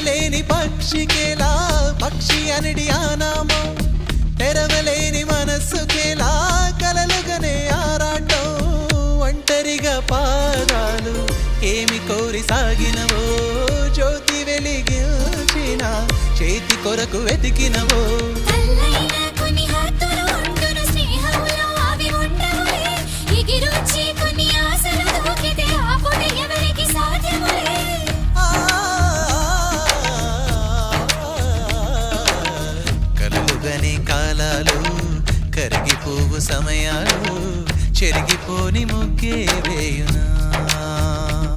తెరవలేని పక్షికేలా పక్షి అనిడి ఆనామం తెరవలేని మనస్సుకేలా కలలుగనే ఆరాటం. ఒంటరిగా పాదాలు ఏమి కోరి సాగినవో జ్యోతి వెలిగిన చేతి కొరకు వెతికినవో. ఇగిరు కాలాలు కరిగిపోవు సమయాలు చెరిగిపోని ముగ్గే వేయునా.